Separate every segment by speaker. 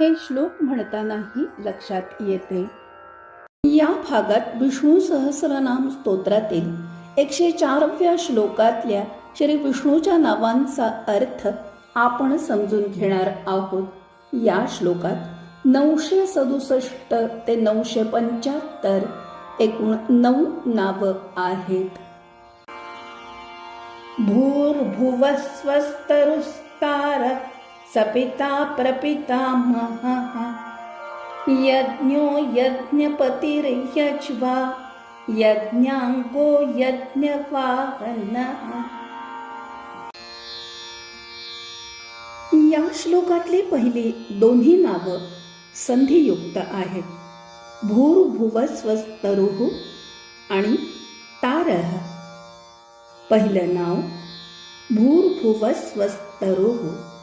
Speaker 1: हे श्लोक म्हणतानाही लक्षात येते. या भागात विष्णू सहस्रनाम स्तोत्रातील एकशे चारव्या श्लोकातल्या श्री विष्णूच्या नावांचा अर्थ आपण समजून घेणार आहोत. या श्लोकात नऊशे सदुसष्ट ते नऊशे पंच्याहत्तर एकूण नऊ नावं आहेत. भूर्भुवस्वस्तरुस्तार सपिता प्रपितामहः। यज्ञो यज्ञपतिर्यज्वा यज्ञाङ्गो यज्ञवाहनः। या श्लोकातली पहिली दोन्ही नावं संधियुक्त आहेत. भूर्भुवस्वस्तरुः आणि तारः। पहिलं नाव भूर्भुवस्वस्तरुः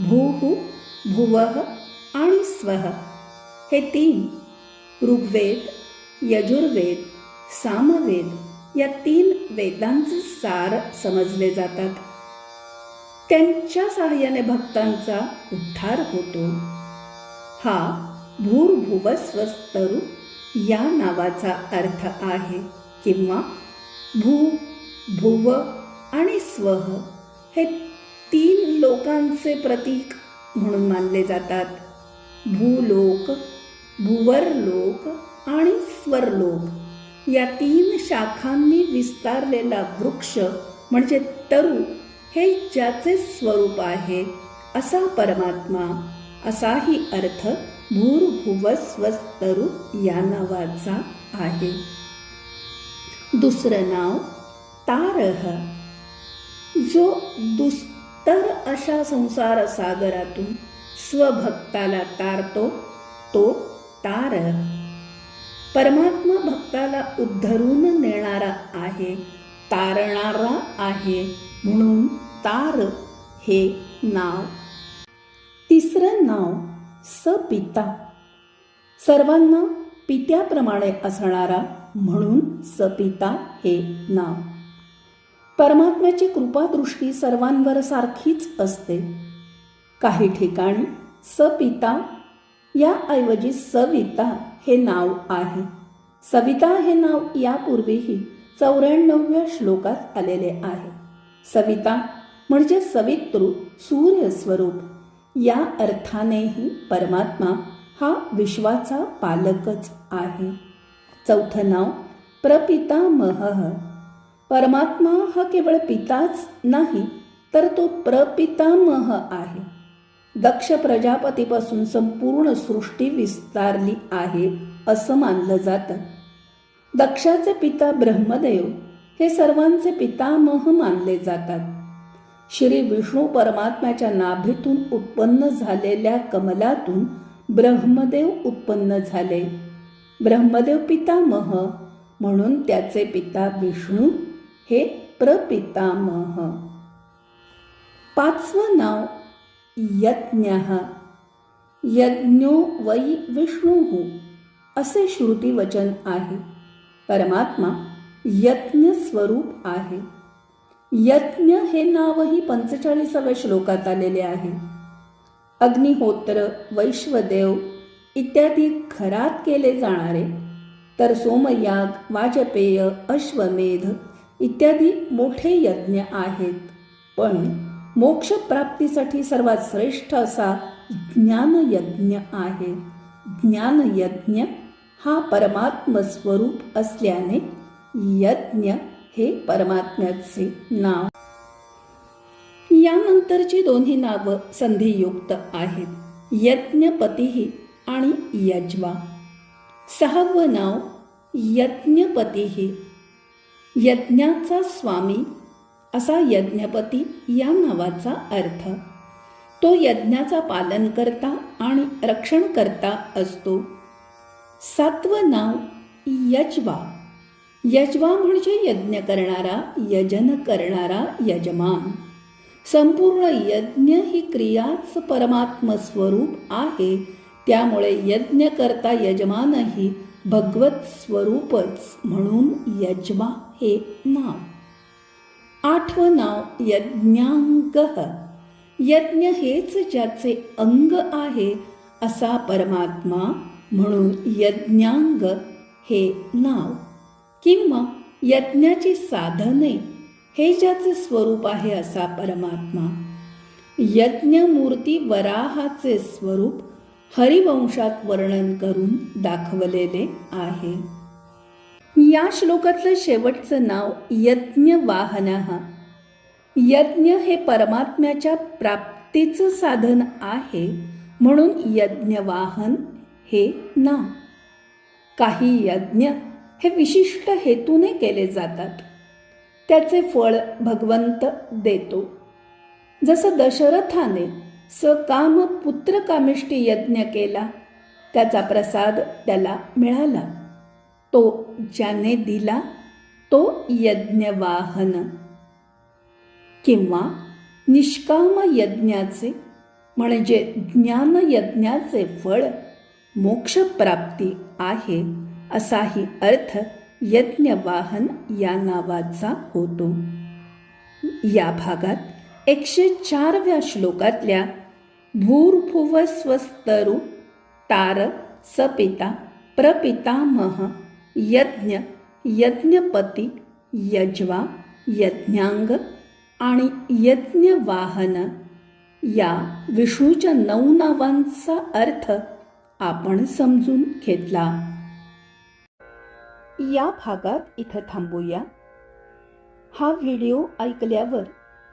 Speaker 1: भूः भुवः आणि स्वः. हे तीन ऋग्वेद यजुर्वेद सामवेद या तीन वेदांचे सार समजले जातात. त्यांच्या सहाय्याने भक्तांचा उद्धार होतो. हा भूर्भुवस्वस्तरू या नावाचा अर्थ आहे किंवा भू भुव आणि स्वह हे लोकांचे प्रतीक म्हणून मानले जातात. भूलोक भुवरलोक आणि स्वरलोक या तीन शाखांनी विस्तारलेला वृक्ष म्हणजे तरु हे ज्याचे स्वरूप आहे असा परमात्मा असाही अर्थ भूर्भुवस्वस्तरू या नावाचा आहे. दुसरं नाव तारह. जो तर अशा संसार सागरातून स्वभक्ताला तारतो तो तार. परमात्मा भक्ताला उद्धरून नेणारा आहे तारणारा आहे म्हणून तार हे नाव. तिसरं नाव सपिता. सर्वांना पित्याप्रमाणे असणारा म्हणून सपिता हे नाव. परमात्म्याची कृपादृष्टी सर्वांवर सारखीच असते. काही ठिकाणी सपिता याऐवजी सविता हे नाव आहे. सविता हे नाव यापूर्वीही चौऱ्याण्णवव्या श्लोकात आलेले आहे. सविता म्हणजे सवितृ सूर्यस्वरूप. या अर्थानेही परमात्मा हा विश्वाचा पालकच आहे. चौथं नाव प्रपितामह. परमात्मा हा केवळ पिताच नाही तर तो प्रपितामह आहे. दक्ष प्रजापतीपासून संपूर्ण सृष्टी विस्तारली आहे असं मानलं जातं. दक्षाचे पिता ब्रह्मदेव हे सर्वांचे पितामह मानले जातात. श्री विष्णू परमात्म्याच्या नाभीतून उत्पन्न झालेल्या कमलातून ब्रह्मदेव उत्पन्न झाले. ब्रह्मदेव पितामह म्हणून त्याचे पिता विष्णू हे प्रपितामह. पाचवं नाव यज्ञ. यज्ञो वै विष्णू. असे श्रुतीवचन आहे. परमात्मा यज्ञ स्वरूप आहे. यज्ञ हे नावही पंचेचाळीसाव्या श्लोकात आलेले आहे. अग्निहोत्र वैश्वदेव इत्यादी घरात केले जाणारे तर सोमयाग वाजपेय अश्वमेध इत्यादी मोठे यज्ञ आहेत. पण मोक्षप्राप्तीसाठी सर्वात श्रेष्ठ असा ज्ञानयज्ञ आहे. ज्ञानयज्ञ हा परमात्मस्वरूप असल्याने यज्ञ हे परमात्म्याचे नाव. यानंतरची दोन्ही नावं संधियुक्त आहेत. यज्ञपतीही आणि यजवा. सहावं नाव यज्ञपती यज्ञाचा स्वामी असा यज्ञपती या नावाचा अर्थ. तो यज्ञाचा पालनकर्ता आणि रक्षणकर्ता असतो. सातवं नाव यजवा. यजवा म्हणजे यज्ञ करणारा यजन करणारा यजमान. संपूर्ण यज्ञ ही क्रियाच परमात्मस्वरूप आहे. त्यामुळे यज्ञकर्ता यजमानही भगवत स्वरूपच म्हणून यजमा हे नाव. आठवं नाव यज्ञांग यज्ञ हेच ज्याचे अंग आहे असा परमात्मा म्हणून यज्ञांग हे नाव. किंवा यज्ञाची साधने हे ज्याचे स्वरूप आहे असा परमात्मा. यज्ञमूर्ती वराहाचे स्वरूप हरिवंशात वर्णन करून दाखवलेले आहे. या श्लोकातलं शेवटचं नाव यज्ञ वाहना यज्ञ हे परमात्म्याच्या प्राप्तीचं साधन आहे म्हणून यज्ञवाहन हे नाव. काही यज्ञ हे विशिष्ट हेतूने केले जातात. त्याचे फळ भगवंत देतो. जसं दशरथाने सकाम पुत्रकामिष्टी यज्ञ केला. त्याचा प्रसाद त्याला मिळाला. तो ज्याने दिला तो यज्ञवाहन. किंवा निष्काम यज्ञाचे म्हणजे ज्ञान यज्ञाचे फळ मोक्षप्राप्ती आहे असाही अर्थ यज्ञवाहन या नावाचा होतो. या भागात एकशे चारव्या श्लोकातल्या भूर्भुवस्वस्तरू तार सपिता प्रपितामह यज्ञ यज्ञपती यज्वा यज्ञांग आणि यज्ञवाहन या विष्णूच्या नऊ नावांचा अर्थ आपण समजून घेतला. या भागात इथं थांबूया. हा व्हिडिओ ऐकल्यावर